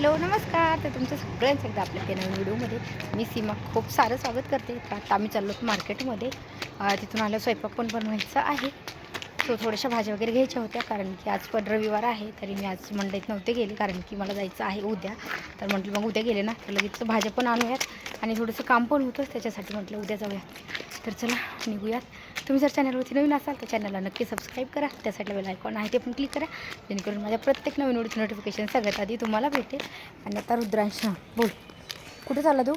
Hello नमस्कार. तर तुमचं सगळ्यांचं एकदा आपल्या त्या नवीन व्हिडिओमध्ये मी सीमा खूप सारं स्वागत करते. तर आता आम्ही चाललो होतो मार्केटमध्ये. तिथून आलं स्वयंपाक पण बनवायचा आहे. सो थोड्याशा भाज्या वगैरे घ्यायच्या होत्या कारण की आज पण रविवार आहे. तरी मी आज मंडईत नव्हते गेले कारण की मला जायचं आहे उद्या. तर म्हटलं मग उद्या गेले ना तर लगेच भाज्या पण आणूयात. आणि थोडंसं काम पण होतं त्याच्यासाठी म्हटलं उद्या जाऊयात तर चला निघूयात. तुम्ही जर चॅनलवरती नवीन असाल तर चॅनलला नक्की सबस्क्राईब करा. त्यासाठी बेल आयकॉन आहे ते पण क्लिक करा. जेणेकरून माझ्या प्रत्येक नवीन व्हिडिओचं नोटिफिकेशन सगळ्यात आधी तुम्हाला भेटेल. आणि आता रुद्रांश बोल. कुठे चालला तू?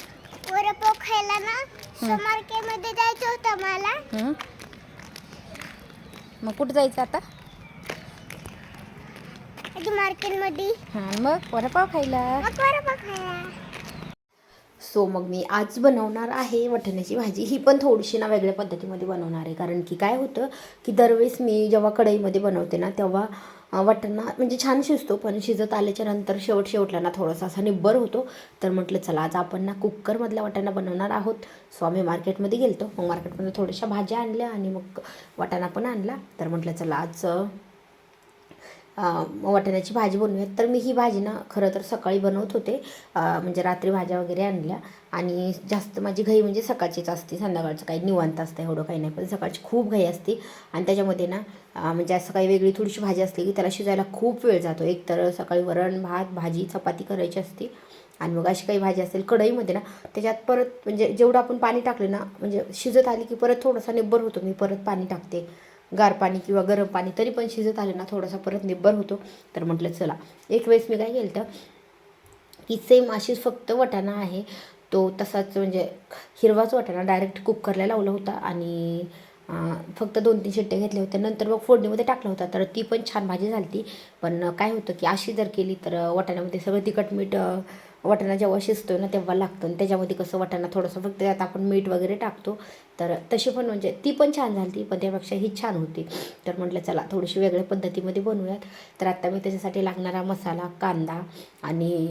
वडापाव खायला ना मार्केटमध्ये जायचं होतं मला? मग कुठं जायचं आता? मार्केटमध्ये हां मग वडापाव खायला. मग वडापाव खायला. सो मग मी आज बनवणार आहे वठण्याची भाजी. ही पण थोडीशी ना वेगळ्या पद्धतीमध्ये बनवणार आहे. कारण की काय होतं की दरवेळेस मी जेव्हा कढईमध्ये बनवते ना तेव्हा वटणा म्हणजे छान शिजतो पण शिजत आल्याच्यानंतर शेवट शेवटला ना थोडासा असा निब्बर होतो. तर म्हटलं चला आज आपण ना कुकरमधला वाटाणा बनवणार आहोत. सो आम्ही मार्केटमध्ये गेलतो. मग मार्केटमध्ये थोड्याशा भाज्या आणल्या आणि मग वाटाणा पण आणला. तर म्हटलं चला आज वाटाण्याची भाजी बनवूयात. तर मी ही भाजी ना खरं तर सकाळी बनवत होते. म्हणजे रात्री भाज्या वगैरे आणल्या. आणि जास्त माझी घाई म्हणजे सकाळचीच असते. संध्याकाळचं काही निवांत असतं एवढं काही नाही. पण सकाळची खूप घाई असते. आणि त्याच्यामध्ये ना म्हणजे असं काही वेगळी थोडीशी भाजी असली की त्याला शिजायला खूप वेळ जातो. एक तर सकाळी वरण भात भाजी चपाती करायची असते. आणि मग अशी काही भाजी असेल कढईमध्ये ना त्याच्यात परत म्हणजे जेवढं आपण पाणी टाकले ना म्हणजे शिजत आली की परत थोडासा निब्बर होतो. मी परत पाणी टाकते. गार पाणी किंवा गरम पाणी तरी पण शिजत आले ना थोडासा परत निब्बर होतो. तर म्हटलं चला. एक वेळेस मी काय केलं तर की सेम अशीच फक्त वाटाणा आहे. तो तसाच म्हणजे हिरवाच वाटाणा डायरेक्ट कुकरला लावला होता आणि फक्त दोन तीन शिट्टे घेतले होते नंतर मग फोडणीमध्ये टाकला होता. तर ती पण छान भाजी झाली पण काय होतं की अशी जर केली तर वाटाण्यामध्ये सगळं तिखट मीठ वाटाणा जेव्हा शिजतो ना तेव्हा लागतं. आणि त्याच्यामध्ये कसं वाटाणा थोडंसं फक्त त्यात आपण मीठ वगैरे टाकतो. तर तशी पण म्हणजे ती पण छान झाली पण त्यापेक्षा ही छान होती. तर म्हटलं चला थोडीशी वेगळ्या पद्धतीमध्ये बनवूयात. तर आत्ता मी त्याच्यासाठी लागणारा मसाला कांदा आणि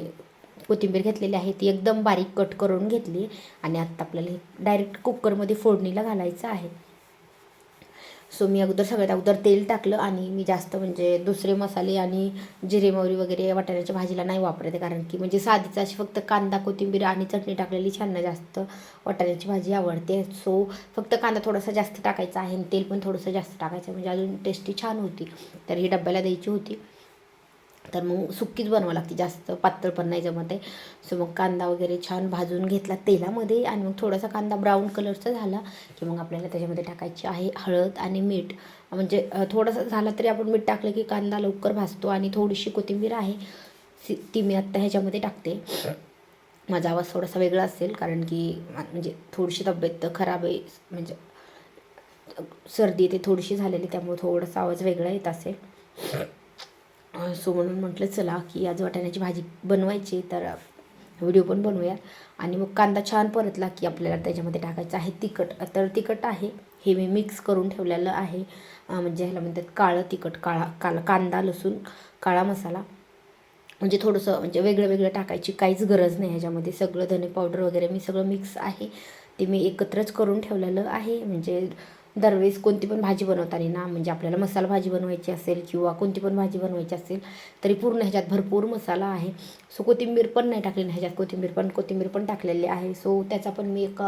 कोथिंबीर घेतलेली आहे. ती एकदम बारीक कट करून घेतली. आणि आत्ता आपल्याला डायरेक्ट कुकरमध्ये फोडणीला घालायचं आहे. सो मी अगोदर सगळ्यात अगोदर तेल टाकलं आणि मी जास्त म्हणजे दुसरे मसाले आणि जिरे मोहरी वगैरे वाटाण्याच्या भाजीला नाही वापरते. कारण की म्हणजे साधीच अशी फक्त कांदा कोथिंबीर आणि चटणी टाकलेली छान जास्त वाटाण्याची भाजी आवडते. सो फक्त कांदा थोडासा जास्त टाकायचा आहे आणि तेल पण थोडंसं जास्त टाकायचं म्हणजे अजून टेस्टी छान होती. तर ही डब्याला द्यायची होती. तर मग सुक्कीच बनवावं लागते जास्त पातळ पण नाही जमत आहे. सो मग कांदा वगैरे छान भाजून घेतला तेलामध्ये आणि मग थोडासा कांदा ब्राऊन कलरचा झाला की मग आपल्याला त्याच्यामध्ये टाकायची आहे हळद आणि मीठ. म्हणजे थोडासा झाला तरी आपण मीठ टाकलं की कांदा लवकर भाजतो आणि थोडीशी कोथिंबीर आहे सी- ती मी आत्ता ह्याच्यामध्ये टाकते. माझा आवाज थोडासा वेगळा असेल कारण की म्हणजे थोडीशी तब्येत खराब आहे म्हणजे सर्दी ते थोडीशी झालेली त्यामुळे थोडासा आवाज वेगळा येत असेल. सो म्हणून म्हटलं चला की आज वाटाण्याची भाजी बनवायची तर व्हिडिओ पण बनवूया. आणि मग कांदा छान परतला की आपल्याला त्याच्यामध्ये टाकायचं आहे तिखट. तर तिखट आहे. हे मी मिक्स करून ठेवलेलं आहे. म्हणजे ह्याला म्हणतात काळं तिखट काळा काला कांदा लसूण काळा मसाला. म्हणजे थोडंसं म्हणजे वेगळं वेगळं टाकायची काहीच गरज नाही ह्याच्यामध्ये. सगळं धने पावडर वगैरे मी सगळं मिक्स आहे. ते मी एकत्रच करून ठेवलेलं आहे. म्हणजे दरवेळेस कोणती पण भाजी बनवताना ना म्हणजे आपल्याला मसाला भाजी बनवायची असेल किंवा कोणती पण भाजी बनवायची असेल तरी पूर्ण ह्याच्यात भरपूर मसाला आहे. सो कोथिंबीर पण नाही टाकली ना ह्याच्यात कोथिंबीर पण कोथिंबीर पण टाकलेली आहे. सो त्याचा पण मी एक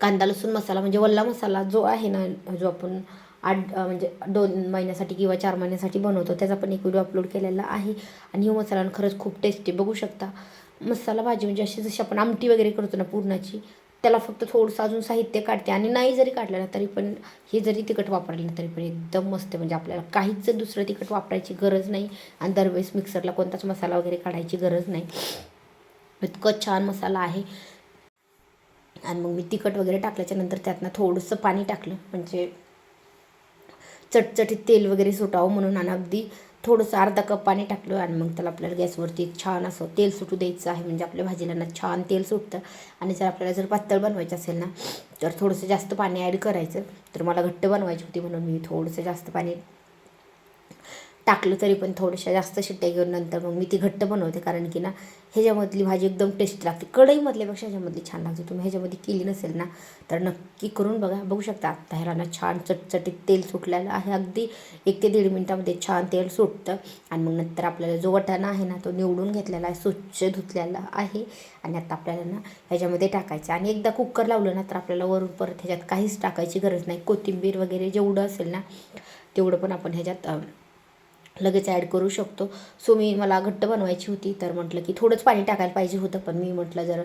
कांदा लसूण मसाला म्हणजे वल्ला मसाला जो आहे ना जो आपण आठ म्हणजे दोन महिन्यासाठी किंवा चार महिन्यासाठी बनवतो त्याचा पण एक व्हिडिओ अपलोड केलेला आहे. आणि हा मसाला खरंच खूप टेस्टी बघू शकता मसाला भाजी म्हणजे अशी जशी आपण आमटी वगैरे करतो ना पूर्णाची त्याला फक्त थोडंसं अजून साहित्य काढते आणि नाही जरी काढलं ना तरी पण हे जरी तिखट वापरलं ना तरी पण एकदम मस्त म्हणजे आपल्याला काहीच दुसरं तिखट वापरायची गरज नाही आणि दरवेळेस मिक्सरला कोणताच मसाला वगैरे काढायची गरज नाही. इतकं छान मसाला आहे. आणि मग मी तिखट वगैरे टाकल्याच्या नंतर त्यातनं थोडंसं पाणी टाकलं. म्हणजे चटचटीत तेल वगैरे सुटावं म्हणून आणि अगदी थोडंसं अर्धा कप पाणी टाकलं आणि मग त्याला आपल्याला गॅसवरती छान असं तेल सुटू द्यायचं आहे. म्हणजे आपल्या भाजीला ना छान तेल सुटतं. आणि जर आपल्याला जर पातळ बनवायचं असेल ना तर थोडंसं जास्त पाणी ॲड करायचं. तर मला घट्ट बनवायची होती म्हणून मी थोडंसं जास्त पाणी टाकलं तरी पण थोड्याशा जास्त शिट्ट्या घेऊन नंतर मग मी ती घट्ट बनवते. कारण की ना ह्याच्यामधली भाजी एकदम टेस्ट लागते. कढईमधल्यापेक्षा ह्याच्यामधली छान लागते. तुम्ही ह्याच्यामध्ये केली नसेल ना तर नक्की करून बघा. बघू शकता आत्ता ह्याला ना छान चटचटीत तेल सुटलेलं आहे. अगदी एक ते दीड मिनटामध्ये छान तेल सुटतं. आणि मग नंतर आपल्याला जो वटाणा आहे ना तो निवडून घेतलेला आहे. स्वच्छ धुतलेला आहे. आणि आता आपल्याला ना ह्याच्यामध्ये टाकायचं आणि एकदा कुकर लावलं ना तर आपल्याला वरून परत ह्याच्यात काहीच टाकायची गरज नाही. कोथिंबीर वगैरे जेवढं असेल ना तेवढं पण आपण ह्याच्यात लगेच ॲड करू शकतो. सो मी मला घट्ट बनवायची होती तर म्हटलं की थोडंच पाणी टाकायला पाहिजे होतं पण मी म्हटलं जर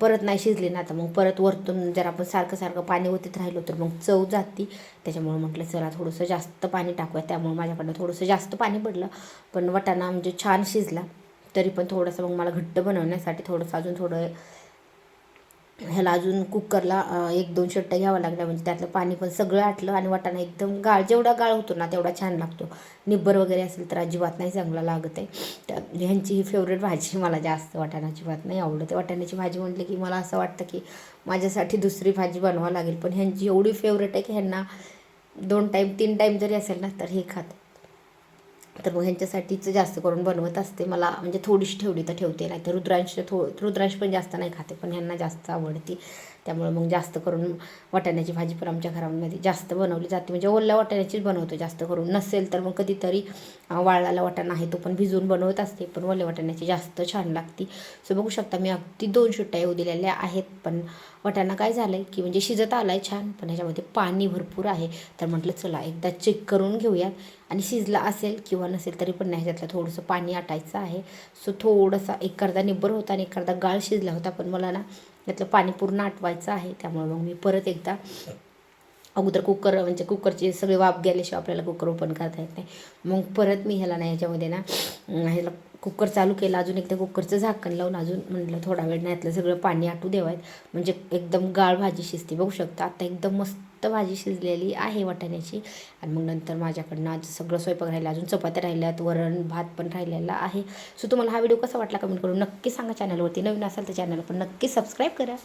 परत नाही शिजली ना तर मग परत वरतून जर आपण सारखं सारखं पाणी ओतीत राहिलो तर मग चव जाती. त्याच्यामुळे म्हटलं चला थोडंसं जास्त पाणी टाकूया. त्यामुळे माझ्याकडनं थोडंसं जास्त पाणी पडलं पण वटाणा म्हणजे छान शिजला. तरी पण थोडंसं मग मला घट्ट बनवण्यासाठी थोडंसं अजून थोडं ह्याला अजून कुकरला एक दोन शिट्ट्या घ्यावं लागल्या. म्हणजे त्यातलं पाणी पण सगळं आटलं आणि वाटाणा एकदम गाळ जेवढा गाळ होतो ना तेवढा छान लागतो. निब्बर वगैरे असेल तर अजिबात नाही चांगला लागत आहे. तर ह्यांची ही फेवरेट भाजी मला जास्त वाटाणाची भात नाही आवडते. वाटाण्याची भाजी म्हटलं की मला असं वाटतं की माझ्यासाठी दुसरी भाजी बनवावं लागेल. पण ह्यांची एवढी फेवरेट आहे की ह्यांना दोन टाईम तीन टाईम जरी असेल ना तर हे खात तर मग ह्यांच्यासाठीच जास्त करून बनवत असते. मला म्हणजे थोडीशी ठेवली तर ठेवते नाही तर रुद्रांश थो रुद्रांश पण जास्त नाही खाते पण ह्यांना जास्त आवडते. त्यामुळे मग जास्त करून वाटाण्याची भाजी पण आमच्या घरामध्ये जास्त बनवली जाते. म्हणजे ओल्या वाटाण्याचीच बनवतो जास्त करून. नसेल तर मग कधीतरी वाळाला वाळलेला वाटाणा आहे तो पण भिजवून बनवत असते पण ओल्या वाटाण्याची जास्त छान लागते. सो बघू शकता मी अगदी दोन शिट्ट्या येऊ दिलेल्या आहेत पण वाटाणा काय झालं आहे की म्हणजे शिजत आला आहे छान पण ह्याच्यामध्ये पाणी भरपूर आहे. तर म्हटलं चला एकदा चेक करून घेऊयात. आणि शिजला असेल किंवा नसेल तरी पण नाही ह्याच्यातलं थोडंसं पाणी आटायचं आहे. सो थोडंसा एक अर्धा निब्बर होता आणि एक अर्धा गाळ शिजला होता पण मला ना त्यातलं पाणी पूर्ण आटवायचं आहे त्यामुळे मग मी परत एकदा अगोदर कुकर म्हणजे कुकरचे सगळे वाफ गेल्याशिवाय आपल्याला कुकर ओपन करता येत नाही. मग परत मी ह्याला नाही ह्याच्यामध्ये ना ह्याला कुकर चालू केलं अजून एकदा कुकरचं झाकण लावून अजून म्हटलं थोडा वेळ नाही यातलं सगळं पाणी आटू देवायत. म्हणजे एकदम गाळ भाजी शिजते बघू शकता. आता एकदम मस्त भाजी शिजलेली आहे वाटाण्याची. आणि मग नंतर माझ्याकडनं आज सगळं स्वयंपाक राहिला अजून चपात्या राहिल्यात वरण भात पण राहिलेला आहे. सो तुम्हाला हा व्हिडिओ कसा वाटला कमेंट करून नक्की सांगा चॅनलवरती नवीन असाल तर चॅनल पण नक्की सबस्क्राईब करा.